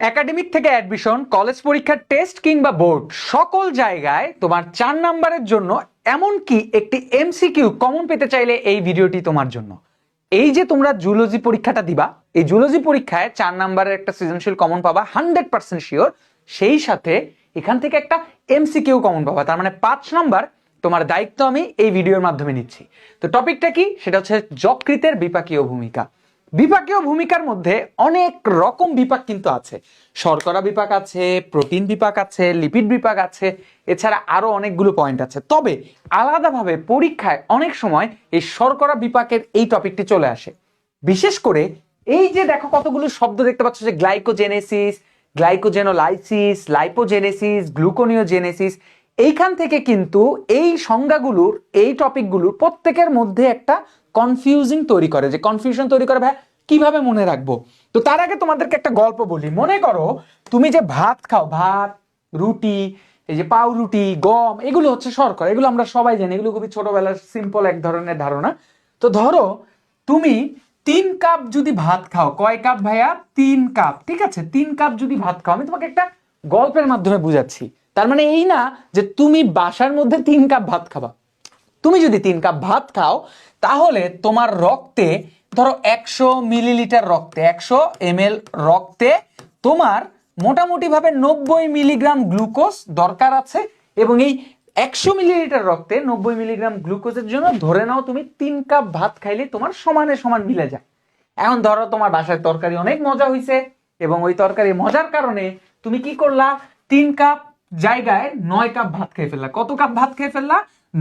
Academic থেকে admission college পরীক্ষার test কিংবা বোর্ড সকল জায়গায় তোমার চার নাম্বারের জন্য এমনকি একটি এমসিকিউ কমন পেতে চাইলে এই ভিডিওটি তোমার জন্য। এই যে তোমরা জুলজি পরীক্ষাটা দিবা, এই জুলজি পরীক্ষায় চার নাম্বারের একটা সৃজনশীল কমন পাবা হান্ড্রেড পার্সেন্ট শিওর সেই সাথে এখান থেকে একটা এমসিকিউ কমন পাবা। তার মানে পাঁচ নাম্বার তোমার দায়িত্ব আমি এই ভিডিওর মাধ্যমে নিচ্ছি। তো টপিকটা কি? সেটা হচ্ছে যকৃতের বিপাকীয় ভূমিকা। বিপাকীয় ভূমিকার মধ্যে অনেক রকম বিপাক কিন্তু আছে। শর্করা বিপাক আছে, প্রোটিন বিপাক আছে, লিপিড বিপাক আছে, এছাড়া আরও অনেকগুলো পয়েন্ট আছে। তবে আলাদাভাবে পরীক্ষায় অনেক সময় এই শর্করা বিপাকের এই টপিকটি চলে আসে। বিশেষ করে এই যে দেখো কতগুলো শব্দ দেখতে পাচ্ছ যে গ্লাইকোজেনেসিস, গ্লাইকোজেনোলাইসিস, লাইপোজেনেসিস, গ্লুকোনিওজেনেসিস, এইখান থেকে কিন্তু এই সংজ্ঞাগুলোর, এই টপিকগুলোর প্রত্যেকের মধ্যে একটা কনফিউজিং তৈরি করে, যে কনফিউশন তৈরি করে, ভাই, কীভাবে মনে রাখব? তো তার আগে তোমাদেরকে একটা গল্প বলি। মনে করো, তুমি যে ভাত খাও, ভাত, রুটি, এই যে পাউরুটি, গম, এগুলো হচ্ছে শর্করা, এগুলো আমরা সবাই জানি, এগুলো খুবই ছোটবেলার সিম্পল এক ধরনের ধারণা। তো ধরো, তুমি তিন কাপ যদি ভাত খাও, কয় কাপ ভাইয়া? তিন কাপ, ঠিক আছে? তিন কাপ যদি ভাত খাও, আমি তোমাকে একটা গল্পের মাধ্যমে বুঝাচ্ছি। তার মানে এই না যে তুমি বাসার মধ্যে তিন কাপ ভাত খাবা। তুমি যদি তিন কাপ ভাত খাও, তাহলে তোমার রক্তে, ধরো একশো মিলিলিটার রক্তে, একশো এম রক্তে তোমার মোটামুটি ভাবে নব্বই মিলিগ্রাম গ্লুকোজ দরকার আছে এবং এই একশো মিলিলিটার রক্তে নব্বই মিলিগ্রাম গ্লুকোজের জন্য ধরে নাও তুমি তিন কাপ ভাত খাইলে তোমার সমানে সমান মিলে যায়। এখন ধরো তোমার বাসায় তরকারি অনেক মজা হয়েছে এবং ওই তরকারি মজার কারণে তুমি কি করলা? তিন কাপ জায়গায় নয় কাপ ভাত খেয়ে ফেললা। কত কাপ ভাত খেয়ে ফেললা?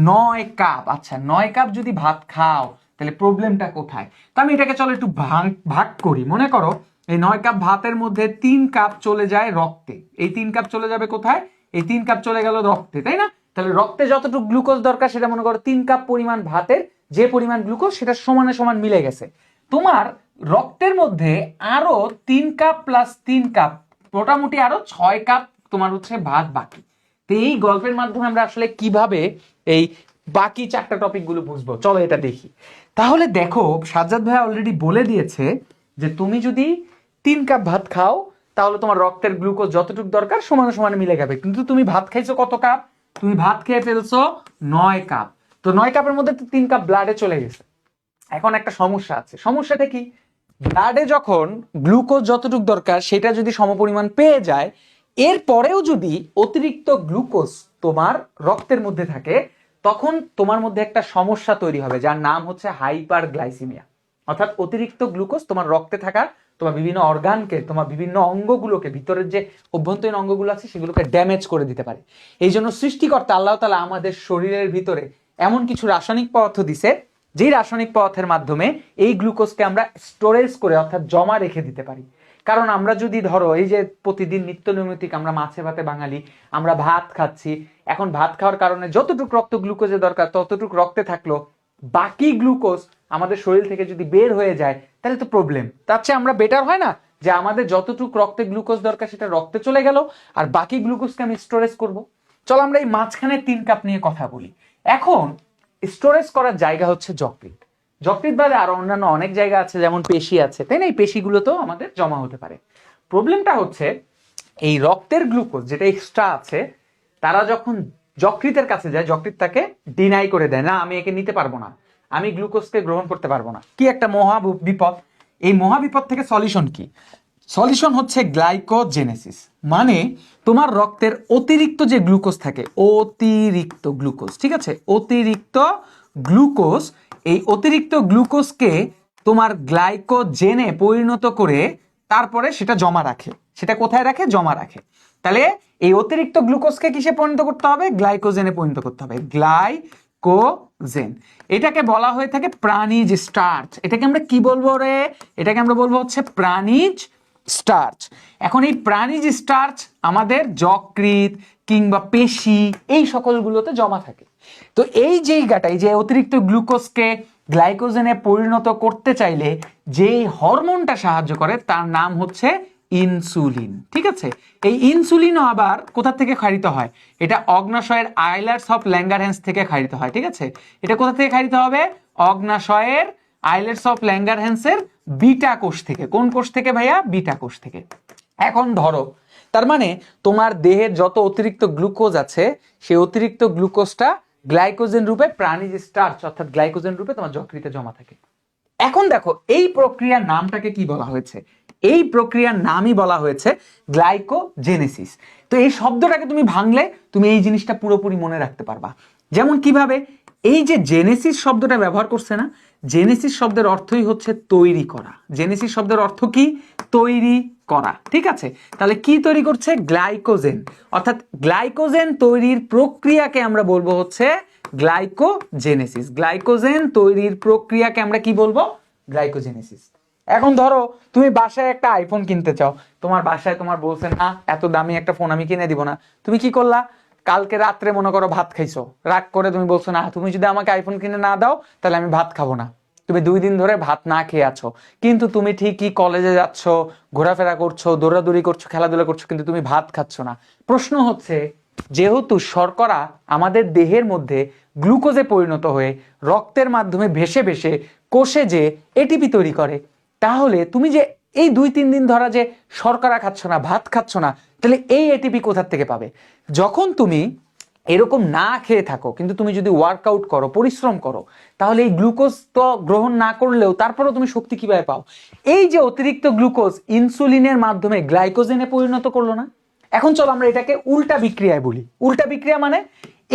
নয় কাপ আচ্ছা নয় কাপ যদি ভাত খাও, তাহলে প্রবলেমটা কোথায়? তো আমি এটাকে চলো একটু ভাগ ভাগ করি। মনে করো, এই নয় কাপ ভাতের মধ্যে তিন কাপ চলে যায় রক্তে। এই তিন কাপ চলে যাবে কোথায়? এই তিন কাপ চলে গেল রক্তে, তাই না? তাহলে রক্তে যতটুকু গ্লুকোজ দরকার, সেটা মনে করো তিন কাপ পরিমাণ ভাতের যে পরিমাণ গ্লুকোজ সেটা সমানে সমান মিলে গেছে। তোমার রক্তের মধ্যে আরও তিন কাপ প্লাস তিন কাপ, মোটামুটি আরও ছয় কাপ তোমার হচ্ছে ভাত বাকি। তো এই গল্পের মাধ্যমে আমরা আসলে কীভাবে এই বাকি চারটা টপিকগুলো বুঝব। চলো এটা দেখি। তাহলে দেখো, সাজ্জাদ ভাই অলরেডি বলে দিয়েছে যে তুমি যদি তিন কাপ ভাত খাও, তাহলে তোমার রক্তের গ্লুকোজ যতটুকু দরকার সমান সমান মিলে যাবে। কিন্তু তুমি ভাত খাইছো কত কাপ? তুমি ভাত খেয়ে ফেলছো নয় কাপ। তো নয় কাপের মধ্যে তো তিন কাপ ব্লাডে চলে গেছে। এখন একটা সমস্যা আছে। সমস্যাটা কি? ব্লাডে যখন গ্লুকোজ যতটুকু দরকার, সেটা যদি সমপরিমাণ পেয়ে যায়, এরপরেও যদি অতিরিক্ত গ্লুকোজ তোমার রক্তের মধ্যে থাকে, তখন তোমার মধ্যে একটা সমস্যা তৈরি হবে, যার নাম হচ্ছে হাইপার গ্লাইসিমিয়া অর্থাৎ অতিরিক্ত গ্লুকোজ তোমার রক্তে থাকা তোমার বিভিন্ন অর্গানকে, তোমার বিভিন্ন অঙ্গগুলোকে, ভিতরের যে অভ্যন্তরীণ অঙ্গগুলো আছে, সেগুলোকে ড্যামেজ করে দিতে পারে। এই জন্য সৃষ্টিকর্তা আল্লাহ তালা আমাদের শরীরের ভিতরে এমন কিছু রাসায়নিক পদার্থ দিছে, যেই রাসায়নিক পদার্থের মাধ্যমে এই গ্লুকোজকে আমরা স্টোরেজ করে, অর্থাৎ জমা রেখে দিতে পারি। কারণ আমরা যদি ধরো, এই যে প্রতিদিন নিত্য নৈমিত্তিক আমরা মাছে ভাতে বাঙালি, আমরা ভাত খাচ্ছি, এখন ভাত খাওয়ার কারণে যতটুকু রক্ত গ্লুকোজের দরকার, ততটুকু রক্তে থাকল, বাকি গ্লুকোজ আমাদের শরীর থেকে যদি বের হয়ে যায়, তাহলে তো প্রবলেম তার চেয়ে আমরা বেটার হয় না? যে আমাদের যতটুকু রক্তে গ্লুকোজ দরকার সেটা রক্তে চলে গেল, আর বাকি গ্লুকোজকে আমি স্টোরেজ করব। চলো আমরা এই মাঝখানে তিন কাপ নিয়ে কথা বলি। এখন স্টোরেজ করার জায়গা হচ্ছে যকৃত যকৃত বাদে আরও অন্যান্য অনেক জায়গা আছে, যেমন পেশি আছে। তাই না? এই পেশিগুলোতেও আমাদের জমা হতে পারে। প্রবলেমটা হচ্ছে এই রক্তের গ্লুকোজ যেটা এক্সট্রা আছে, তারা যখন যকৃতের কাছে যায় যকৃত তাকে ডিনাই করে দেয়, না, আমি একে নিতে পারব না। আমি গ্লুকোজকে গ্রহণ করতে পারব না। কি একটা মহা বিপদ? এই মহা বিপদ থেকে সলিউশন কি? সলিউশন হচ্ছে গ্লাইকোজেনেসিস মানে তোমার রক্তের অতিরিক্ত যে গ্লুকোজ থাকে, অতিরিক্ত গ্লুকোজ, ঠিক আছে? অতিরিক্ত গ্লুকোজ এই অতিরিক্ত গ্লুকোজকে তোমার গ্লাইকোজেনে পরিণত করে তারপরে সেটা জমা রাখে। সেটা কোথায় রাখে? জমা রাখে। তাহলে এই অতিরিক্ত গ্লুকোজকে কিসে পরিণত করতে হবে? গ্লাইকোজেনে পরিণত করতে হবে। গ্লাইকোজেন। এটাকে বলা হয়ে থাকে প্রাণীজ স্টার্চ। এটাকে আমরা কি বলব রে? এটাকে আমরা বলব হচ্ছে প্রাণীজ স্টার্চ এখন এই প্রাণীজ স্টার্চ আমাদের যকৃত কিংবা পেশি, এই সকলগুলোতে জমা থাকে। তো এই জায়গাটা, এই যে অতিরিক্ত গ্লুকোজকে গ্লাইকোজেনে পরিণত করতে চাইলে যে হরমোনটা সাহায্য করে তার নাম হচ্ছে ইনসুলিন, ঠিক আছে? এই ইনসুলিনও আবার কোথা থেকে খারিত হয়? এটা অগ্নাশয়ের আইলার্স অফ ল্যাঙ্গারহ্যান্স থেকে খারিত হয়, ঠিক আছে? এটা কোথা থেকে খারিত হবে? অগ্নাশয়ের আইলেটস অফ ল্যাঙ্গার ল্যাঙ্গারহ্যান্সের বিটা কোষ থেকে। কোন কোষ থেকে ভাইয়া? বিটা কোষ থেকে। এখন ধরো, তার মানে তোমার দেহের যত অতিরিক্ত গ্লুকোজ আছে, সেই অতিরিক্ত গ্লুকোজটা গ্লাইকোজেন রূপে প্রাণীজ স্টার্চ অর্থাৎ গ্লাইকোজেন রূপে তোমার যকৃতে জমা থাকে। এখন দেখো, এই প্রক্রিয়ার নামটাকে কি বলা হয়েছে? এই প্রক্রিয়ার নামই বলা হয়েছে গ্লাইকোজেনেসিস। তো এই শব্দটাকে তুমি ভাঙলে তুমি এই জিনিসটা পুরোপুরি মনে রাখতে পারবা। যেমন কীভাবে? এই যে জেনেসিস শব্দটা ব্যবহার করছে না জেনেসিস শব্দের অর্থই হচ্ছে তৈরি করা। জেনেসিস শব্দের অর্থ কি? তৈরি করা। ঠিক আছে? তাহলে কি তৈরি করছে? গ্লাইকোজেন। অর্থাৎ গ্লাইকোজেন তৈরির প্রক্রিয়াকে আমরা বলব হচ্ছে গ্লাইকোজেনেসিস। গ্লাইকোজেন তৈরির প্রক্রিয়াকে আমরা কি বলব? গ্লাইকোজেনেসিস। এখন ধরো, তুমি বাসায় একটা আইফোন কিনতে চাও। তোমার বাসায় তোমার বলছে, না, এত দামি একটা ফোন আমি কিনে দিব না। তুমি কি করলা? কালকে রাত্রে মনে করো ভাত খাইছো। রাগ করে তুমি বলছো, না, তুমি যদি আমাকে আইফোন কিনে না দাও, তাহলে আমি ভাত খাব না। তুমি দুই দিন ধরে ভাত না খেয়ে আছো। কিন্তু তুমি ঠিকই কলেজে যাচ্ছ, ঘোরাফেরা করছ, দৌড়াদৌড়ি করছ, খেলাধুলা করছ, কিন্তু তুমি ভাত খাচ্ছ না। প্রশ্ন হচ্ছে, যেহেতু শর্করা আমাদের দেহের মধ্যে গ্লুকোজে পরিণত হয়ে রক্তের মাধ্যমে ভেসে ভেসে কোষে যে এটিপি তৈরি করে, তাহলে তুমি যে এই দুই তিন দিন ধরা যে শর্করা খাচ্ছ না, ভাত খাচ্ছ না তাহলে এই এটিপি কোথার থেকে পাবে? যখন তুমি এরকম না খেয়ে থাকো, কিন্তু তুমি যদি ওয়ার্কআউট করো, পরিশ্রম করো, তাহলে এই গ্লুকোজ তো গ্রহণ না করলেও তারপরেও তুমি শক্তি কীভাবে পাও? এই যে অতিরিক্ত গ্লুকোজ ইনসুলিনের মাধ্যমে গ্লাইকোজেনে পরিণত করল না? এখন চলো আমরা এটাকে উল্টা বিক্রিয়ায় বলি। উল্টা বিক্রিয়া মানে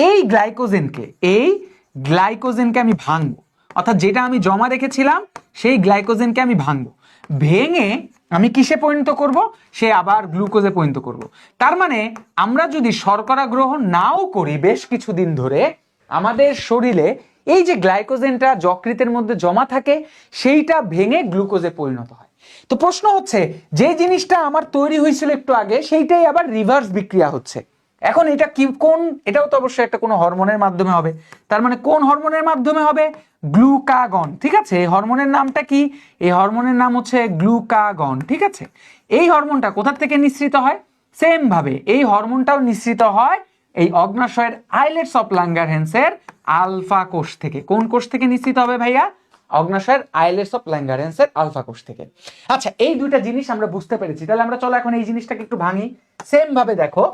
এই গ্লাইকোজেনকে এই গ্লাইকোজেনকে আমি ভাঙবো। অর্থাৎ যেটা আমি জমা রেখেছিলাম, সেই গ্লাইকোজেনকে আমি ভাঙবো। ভেঙে আমি কিসে পরিণত করব? সে আবার গ্লুকোজে পরিণত করব। তার মানে আমরা যদি শর্করা গ্রহণ নাও করি বেশ কিছুদিন ধরে, আমাদের শরীরে এই যে গ্লাইকোজেনটা যকৃতের মধ্যে জমা থাকে, সেইটা ভেঙে গ্লুকোজে পরিণত হয়। তো প্রশ্ন হচ্ছে, যে জিনিসটা আমার তৈরি হয়েছিল একটু আগে, সেইটাই আবার রিভার্স বিক্রিয়া হচ্ছে। এখন এটা কি, কোন, এটাও তো অবশ্যই একটা কোনো হরমোনের মাধ্যমে হবে। তার মানে কোন হরমোনের মাধ্যমে হবে? গ্লুকাগন, ঠিক আছে? এই হরমোনের নামটা কি? এই হরমোনের নাম হচ্ছে গ্লুকাগন, ঠিক আছে? এই হরমোনটা কোথা থেকে নিঃসৃত হয়? সেম ভাবে এই হরমোনটাও নিঃসৃত হয় এই অগ্নাশয়ের আইলেটস অফ লাঙ্গারহেন্সের আলফা কোষ থেকে। কোন কোষ থেকে নিঃসৃত হবে ভাইয়া? অগ্নাশয়ের আইলেটস অফ ল্যাঙ্গারেন্সের আলফা কোষ থেকে। আচ্ছা এই দুইটা জিনিস আমরা বুঝতে পেরেছি। তাহলে আমরা চলো এখন এই জিনিসটাকে একটু ভাঙি। সেম ভাবে দেখো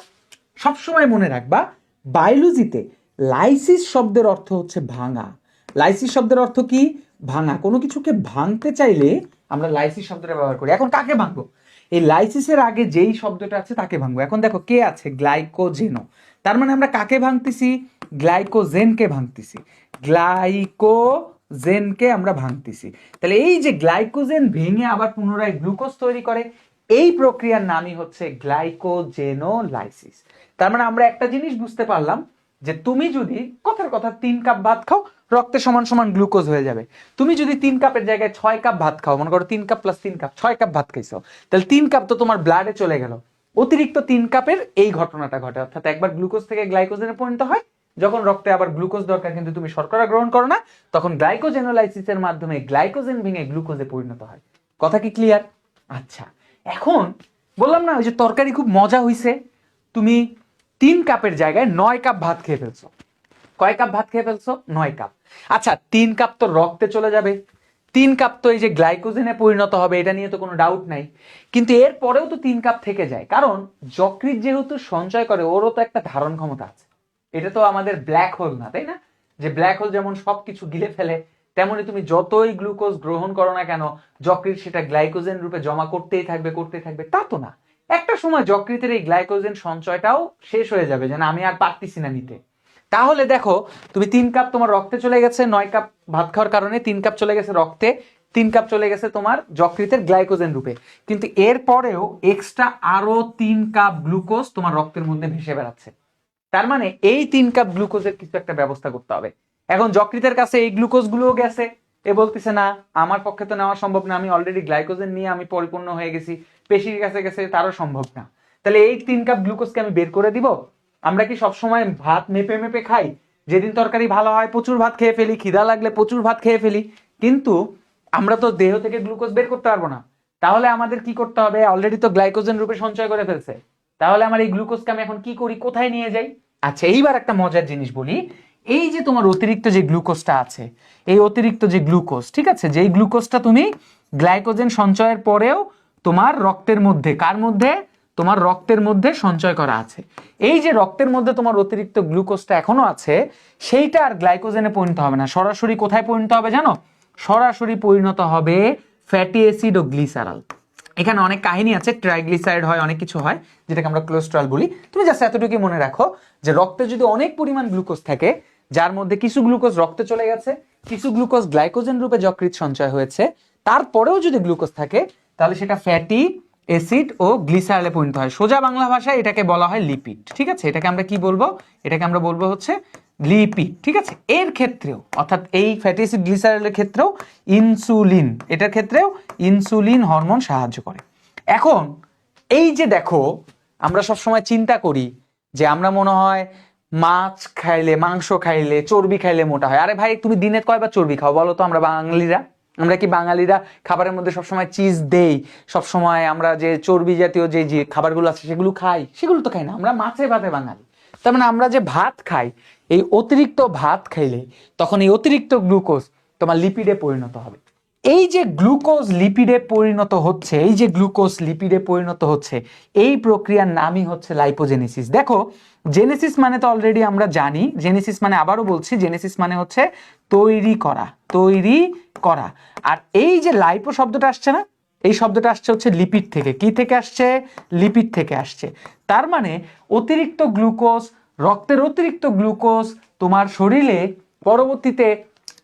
সবসময় মনে রাখবা বায়োলজিতে লাইসিস শব্দের অর্থ হচ্ছে ভাঙা। লাইসিস শব্দের অর্থ কি? ভাঙা। কোনো কিছুকে ভাঙতে চাইলে আমরা লাইসিস শব্দটা ব্যবহার করি। এখন কাকে ভাঙবো? এই লাইসিসের আগে যেই শব্দটা আছে তাকে ভাঙবো। এখন দেখো, কে আছে? গ্লাইকোজেনো তার মানে আমরা কাকে ভাঙতেছি? গ্লাইকোজেনকে ভাঙতেছি। গ্লাইকোজেনকে আমরা ভাঙতেছি। তাহলে এই যে গ্লাইকোজেন ভেঙে আবার পুনরায় গ্লুকোজ তৈরি করে এই প্রক্রিয়ার নামই হচ্ছে গ্লাইকোজেনোলাইসিস। তার মানে আমরা একটা জিনিস বুঝতে পারলাম যে তুমি যদি কথার কথা তিন কাপ ভাত খাও, রক্তে সমান সমান গ্লুকোজ হয়ে যাবে। তুমি যদি তিন কাপের জায়গায় ছয় কাপ ভাত খাও, মনে করো তিন কাপ প্লাস তিন কাপ, ছয় কাপ ভাত খাইছো, তাহলে তিন কাপ তো তোমার ব্লাডে চলে গেল। অতিরিক্ত তিন কাপের এই ঘটনাটা ঘটে, অর্থাৎ একবার গ্লুকোজ থেকে গ্লাইকোজেনে পরিণত হয়, যখন রক্তে আবার গ্লুকোজ দরকার কিন্তু তুমি শর্করা গ্রহণ করো না, তখন গ্লাইকোজেনোলাইসিসের মাধ্যমে গ্লাইকোজেন ভেঙে গ্লুকোজে পরিণত হয়। কথা কি ক্লিয়ার আচ্ছা। এখন বললাম না, ওই যে তরকারি খুব মজা হইছে, তুমি তিন কাপের জায়গায় নয় কাপ ভাত খেয়ে ফেলছো। কয় কাপ ভাত খেয়ে ফেলছো? নয় কাপ। আচ্ছা তিন কাপ তো রক্তে চলে যাবে। তিন কাপ তো এই যে গ্লাইকোজেনে পরিণত হবে, এটা নিয়ে তো কোনো ডাউট নাই। কিন্তু এর পরেও তো তিন কাপ থেকে যায়। কারণ যকৃৎ যেহেতু সঞ্চয় করে, ওরও তো একটা ধারণ ক্ষমতা আছে। এটা তো আমাদের ব্ল্যাক হোল না, তাই না? যে ব্ল্যাক হোল যেমন সবকিছু গিলে ফেলে তেমনি তুমি যতই গ্লুকোজ গ্রহণ করো না কেন যকৃত সেটা গ্লাইকোজেন রূপে জমা করতেই থাকবে করতেই থাকবে, তা তো না। একটা সময় যকৃতের এই গ্লাইকোজেন সঞ্চয়টাও শেষ হয়ে যাবে, যেন আমি আর পারতেছি না নিতে। তাহলে দেখো, তুমি তিন কাপ তোমার রক্তে চলে গেছে, নয় কাপ ভাত খাওয়ার কারণে তিন কাপ চলে গেছে রক্তে, তিন কাপ চলে গেছে তোমার যকৃতের গ্লাইকোজেন রূপে। কিন্তু এর পরেও এক্সট্রা আরও তিন কাপ গ্লুকোজ তোমার রক্তের মধ্যে ভেসে বেড়াচ্ছে। তার মানে এই তিন কাপ গ্লুকোজের কিছু একটা ব্যবস্থা করতে হবে। এখন যকৃতের কাছে এই গ্লুকোজ গুলোও গেছে। এ বলতেছে, না, আমার পক্ষে তো নেওয়া সম্ভব না, আমি অলরেডি গ্লাইকোজেন নিয়ে আমি পরিপূর্ণ হয়ে গেছি, পেশির কাছে গেছে, তারও সম্ভব না। তাহলে এই তিন কাপ গ্লুকোজকে আমি বের করে দিব? আমরা কি সবসময় ভাত মেপে মেপে খাই? যেদিন তরকারি ভালো হয়, প্রচুর ভাত খেয়ে ফেলি, খিদা লাগলে প্রচুর ভাত খেয়ে ফেলি। কিন্তু আমরা তো দেহ থেকে গ্লুকোজ বের করতে পারব না। তাহলে আমাদের কি করতে হবে? অলরেডি তো গ্লাইকোজেন রূপে সঞ্চয় করে ফেলছে। তাহলে আমার এই গ্লুকোজকে আমি এখন কি করি? কোথায় নিয়ে যাই? আচ্ছা এইবার একটা মজার জিনিস বলি। এই যে তোমার অতিরিক্ত যে গ্লুকোজটা আছে, এই অতিরিক্ত যে গ্লুকোজ, ঠিক আছে? যেই গ্লুকোজটা তুমি গ্লাইকোজেন সঞ্চয়ের পরেও তোমার রক্তের মধ্যে, কার মধ্যে? তোমার রক্তের মধ্যে সঞ্চয় করা আছে। এই যে রক্তের মধ্যে তোমার অতিরিক্ত গ্লুকোজটা এখনও আছে, সেইটা আর গ্লাইকোজেনে পরিণত হবে না। সরাসরি কোথায় পরিণত হবে জানো? সরাসরি পরিণত হবে ফ্যাটি অ্যাসিড ও গ্লিসারাল। এখানে অনেক কাহিনী আছে ট্রাইগ্লিসাইড হয়, অনেক কিছু হয়, যেটাকে আমরা কোলেস্ট্রল বলি। তুমি জাস্ট এতটুকুই মনে রাখো যে রক্তে যদি অনেক পরিমাণ গ্লুকোজ থাকে যার মধ্যে কিছু গ্লুকোজ রক্তে চলে গেছে, কিছু গ্লুকোজ গ্লাইকোজেন রূপে যকৃত সঞ্চয় হয়েছে। তারপরেও যদি গ্লুকোজ থাকে, তাহলে সেটা ফ্যাটি, অ্যাসিড ও গ্লিসারলে পরিণত হয়। সোজা বাংলা ভাষায় এটাকে বলা হয় লিপিড, ঠিক আছে? এটাকে আমরা কি বলব? এটাকে আমরা বলব হচ্ছে লিপিড, ঠিক আছে? এর ক্ষেত্রেও, অর্থাৎ এই ফ্যাটি, অ্যাসিড, গ্লিসারলের ক্ষেত্রেও ইনসুলিন, এটার ক্ষেত্রেও ইনসুলিন হরমোন সাহায্য করে। এখন, এই যে দেখো, আমরা সব সময় চিন্তা করি যে আমরা মনে হয় মাছ খাইলে, মাংস খাইলে, চর্বি খাইলে মোটা হয়। আরে ভাই, তুমি দিনে কয়বার চর্বি খাও বলো তো আমরা বাঙালিরা? আমরা কি বাঙালিরা খাবারের মধ্যে সবসময় চিজ দেই? সবসময় আমরা যে চর্বি জাতীয় যে যে খাবারগুলো আছে সেগুলো খাই? সেগুলো তো খাই না। আমরা মাছে ভাতে বাঙালি। তার মানে আমরা যে ভাত খাই, এই অতিরিক্ত ভাত খাইলে তখন এই অতিরিক্ত গ্লুকোজ তোমার লিপিডে পরিণত হবে। এই যে গ্লুকোজ লিপিডে পরিণত হচ্ছে, এই যে গ্লুকোজ লিপিডে পরিণত হচ্ছে, এই প্রক্রিয়ার নামই হচ্ছে লাইপোজেনেসিস দেখো জেনেসিস মানে তো অলরেডি আমরা জানি। জেনেসিস মানে আবারও বলছি জেনেসিস মানে হচ্ছে তৈরি করা তৈরি করা। আর এই যে লাইপো শব্দটা আসছে না, এই শব্দটা আসছে হচ্ছে লিপিড থেকে। কি থেকে আসছে? লিপিড থেকে আসছে। তার মানে অতিরিক্ত গ্লুকোজ রক্তের অতিরিক্ত গ্লুকোজ তোমার শরীরে পরবর্তীতে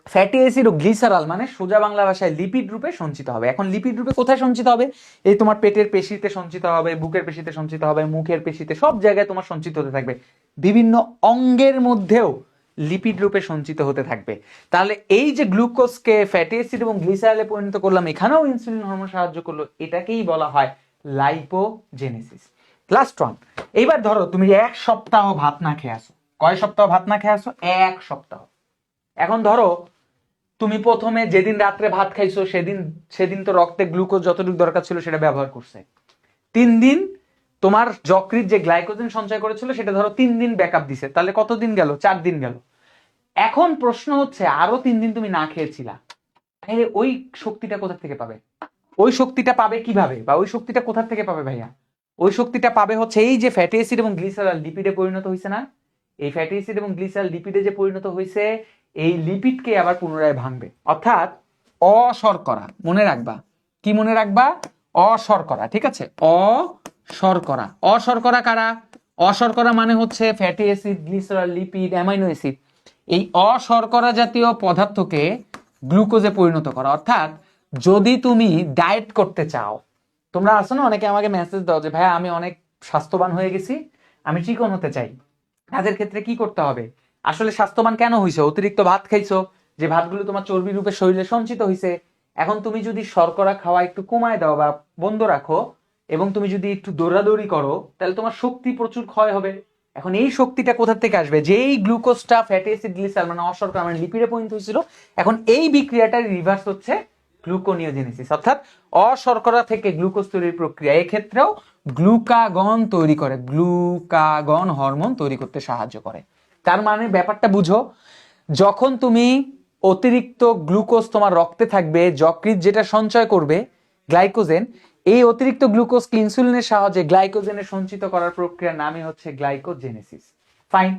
ফ্যাটি অ্যাসিড ও গ্লিসারাল মানে সোজা বাংলা ভাষায় লিপিড রূপে সঞ্চিত হবে। এখন লিপিড রূপে কোথায় সঞ্চিত হবে? এই তোমার পেটের পেশিতে সঞ্চিত হবে, বুকের পেশিতে সঞ্চিত হবে, মুখের পেশিতে সব জায়গায় তোমার সঞ্চিত হতে থাকবে। বিভিন্ন অঙ্গের মধ্যেও লিপিড রূপে সঞ্চিত হতে থাকবে। তাহলে এই যে গ্লুকোজকে ফ্যাটি অ্যাসিড এবং গ্লিসারালে পরিণত করলাম, এখানেও ইনসুলিন হরমোন সাহায্য করল, এটাকেই বলা হয় লাইপোজেনেসিস লাস্ট ওয়ান এইবার ধরো তুমি এক সপ্তাহ ভাত না খেয়ে আসো। কয় সপ্তাহ ভাত না খেয়ে আসো? এক সপ্তাহ। এখন ধরো তুমি প্রথমে যেদিন রাত্রে ভাত খাইছো, সেদিন সেদিন তো রক্তে গ্লুকোজ যতটুকু দরকার ছিল সেটা ব্যবহার করছে। তিন দিন তোমার যকৃৎ যে গ্লাইকোজেন সঞ্চয় করেছিল, সেটা ধরো তিন দিন ব্যাকআপ দিছে। তাহলে কতদিন গেল? চার দিন গেল। এখন প্রশ্ন হচ্ছে, আরও তিন দিন তুমি না খেয়েছিলা, তাহলে ওই শক্তিটা কোথা থেকে পাবে? ওই শক্তিটা পাবে কীভাবে? বা ওই শক্তিটা কোথা থেকে পাবে ভাইয়া? ওই শক্তিটা পাবে হচ্ছে এই যে ফ্যাটি অ্যাসিড এবং গ্লিসারাল লিপিডে পরিণত হয়েছে না? এই ফ্যাটি অ্যাসিড এবং গ্লিসারাল লিপিডে যে পরিণত হয়েছে এই লিপিডকে আবার পুনরায় ভাঙবে। অর্থাৎ অশর্করা, মনে রাখবা। কি মনে রাখবা? অশর্করা, ঠিক আছে? অশর্করা। অশর্করা কারা? অশর্করা মানে হচ্ছে fatty acid, glycerol lipid, amino acid. এই অশর্করা জাতীয় পদার্থকে গ্লুকোজে পরিণত করা। অর্থাৎ যদি তুমি ডায়েট করতে চাও, তোমরা আসো না? অনেকে আমাকে মেসেজ দাও যে ভাই আমি অনেক স্বাস্থ্যবান হয়ে গেছি, আমি চিকন হতে চাই। তাদের ক্ষেত্রে কি করতে হবে? আসলে স্বাস্থ্যবান কেন হইছো? অতিরিক্ত ভাত খাইছো? যে ভাতগুলো তোমার চর্বি রূপে শরীরে সঞ্চিত হইছে। এখন তুমি যদি শর্করা খাওয়া একটু কমায় দাও বা বন্ধ রাখো এবং তুমি যদি একটু দৌড়াদৌড়ি করো, তাহলে তোমার শক্তি প্রচুর ক্ষয় হবে। এখন এই শক্তিটা কোথা থেকে আসবে? যেই গ্লুকোজটা, ফ্যাটি অ্যাসিড গ্লিসার মানে অশর্করা মানে লিপিডে পরিণত হয়েছিল, এখন এই বিক্রিয়াটা রিভার্স হচ্ছে গ্লুকোনিওজেনেসিস অর্থাৎ অশর্করা থেকে গ্লুকোজ তৈরির প্রক্রিয়া। এক্ষেত্রেও গ্লুকাগন তৈরি করে গ্লুকাগন হরমোন তৈরি করতে সাহায্য করে। তার মানে ব্যাপারটা বুঝো, যখন তুমি অতিরিক্ত গ্লুকোজ তোমার রক্তে থাকবে, যকৃৎ যেটা সঞ্চয় করবে, গ্লাইকোজেন, এই অতিরিক্ত গ্লুকোজ ইনসুলিনের সাহায্যে গ্লাইকোজেনে সঞ্চিত করার প্রক্রিয়ার নামই হচ্ছে গ্লাইকোজেনেসিস। ফাইন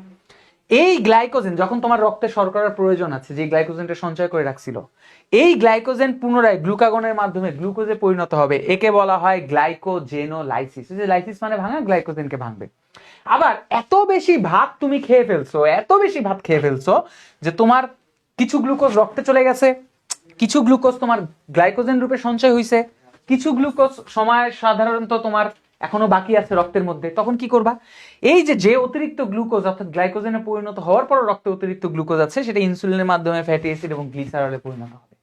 এই গ্লাইকোজেন, যখন তোমার রক্তে শর্করার প্রয়োজন আছে, যে গ্লাইকোজেনটা সঞ্চয় করে রাখছিল, এই গ্লাইকোজেন পুনরায় গ্লুকাগনের মাধ্যমে গ্লুকোজে পরিণত হবে, একে বলা হয় গ্লাইকোজেনোলাইসিস। লাইসিস মানে ভাঙা, গ্লাইকোজেনকে ভাঙবে। আবার এত বেশি ভাত তুমি খেয়ে ফেলছো, এত বেশি ভাত খেয়ে ফেলছো যে তোমার কিছু গ্লুকোজ রক্তে চলে গেছে, কিছু গ্লুকোজ তোমার গ্লাইকোজেন রূপে সঞ্চয় হয়েছে কিছু গ্লুকোজ সময় সাধারণত তোমার এখনও বাকি আছে রক্তের মধ্যে, তখন কি করবা? এই যে যে অতিরিক্ত গ্লুকোজ অর্থাৎ গ্লাইকোজেনে পরিণত হওয়ার পর রক্তে অতিরিক্ত গ্লুকোজ আছে, সেটা ইনসুলিনের মাধ্যমে ফ্যাটি অ্যাসিড এবং গ্লিসারলে পরিণত হবে।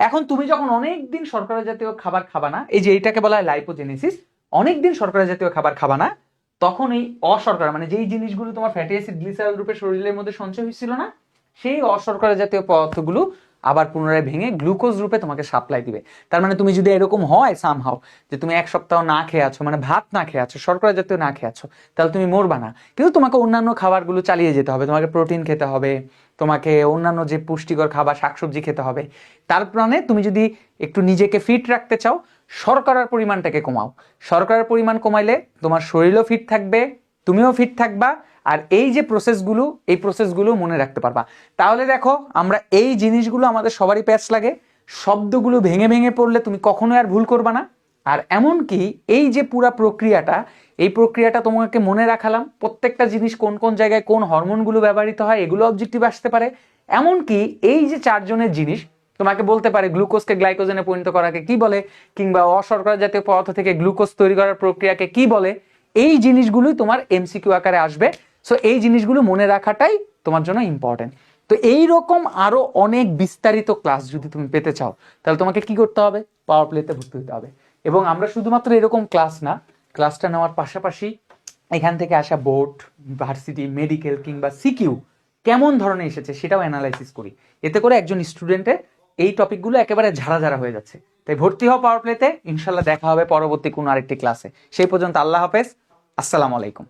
এখন তুমি যখন অনেক দিন শর্করা জাতীয় খাবার খাবা না, এই যে এইটাকে বলা হয় লাইপোজেনেসিস অনেক দিন শর্করা জাতীয় খাবার খাবা না তখন এই অশর্করা মানে যেই জিনিসগুলো তোমার ফ্যাটি অ্যাসিড গ্লিসারল রূপে শরীরের মধ্যে সঞ্চয় হয়েছিল না, সেই অশর্করা জাতীয় পদার্থগুলো আবার পুনরায় ভেঙে গ্লুকোজ রূপে তোমাকে সাপ্লাই দিবে। তার মানে তুমি যদি এরকম হয় সামহাও যে তুমি এক সপ্তাহ না খেয়ে আছো মানে ভাত না খেয়ে আছো, শর্করা জাতীয় না খেয়ে আছো, তাহলে তুমি মরবা না। কিন্তু তোমাকে অন্যান্য খাবারগুলো চালিয়ে যেতে হবে, তোমাকে প্রোটিন খেতে হবে, তোমাকে অন্যান্য যে পুষ্টিকর খাবার, শাকসবজি খেতে হবে। তার মানে তুমি যদি একটু নিজেকে ফিট রাখতে চাও শর্করার পরিমাণটাকে কমাও। শর্করার পরিমাণ কমাইলে তোমার শরীরও ফিট থাকবে, তুমিও ফিট থাকবা, আর এই যে প্রসেসগুলো এই প্রসেসগুলো মনে রাখতে পারবা। তাহলে দেখো, আমরা এই জিনিসগুলো আমাদের সবারই প্যাচ লাগে। শব্দগুলো ভেঙে ভেঙে পড়লে তুমি কখনোই আর ভুল করবা না। আর এমনকি এই যে পুরা প্রক্রিয়াটা, এই প্রক্রিয়াটা তোমাকে মনে রাখালাম, প্রত্যেকটা জিনিস কোন কোন জায়গায় কোন হরমোনগুলো ব্যবহৃত হয়, এগুলো অবজেক্টিভ আসতে পারে। এমনকি এই যে চারজনের জিনিস তোমাকে বলতে পারে গ্লুকোজকে গ্লাইকোজেনে পরিণত করাকে কি বলে, কিংবা অশর্করা জাতীয় পদার্থ থেকে গ্লুকোজ তৈরি করার প্রক্রিয়াকে কি বলে, এই জিনিসগুলোই তোমার এমসিকিউ আকারে আসবে। সো এই জিনিসগুলো মনে রাখাটাই তোমার জন্য ইম্পর্টেন্ট তো এই রকম আরও অনেক বিস্তারিত ক্লাস যদি তুমি পেতে চাও, তাহলে তোমাকে কি করতে হবে? পাওয়ার প্লেতে ভর্তি হতে হবে। এবং আমরা শুধুমাত্র এরকম ক্লাস না ক্লাসটা নেওয়ার পাশাপাশি এখান থেকে আসা বোর্ড ভার্সিটি মেডিকেল কিংবা সিকিউ কেমন ধরনের এসেছে সেটাও অ্যানালাইসিস করি। এতে করে একজন স্টুডেন্টের এই টপিকগুলো একেবারে ঝাড়া ঝাড়া হয়ে যাচ্ছে। তাই ভর্তি হওয়া পাওয়ার প্লেতে ইনশাল্লাহ দেখা হবে পরবর্তী কোনো আরেকটি ক্লাসে। সেই পর্যন্ত আল্লাহ হাফেজ। আসসালামু আলাইকুম।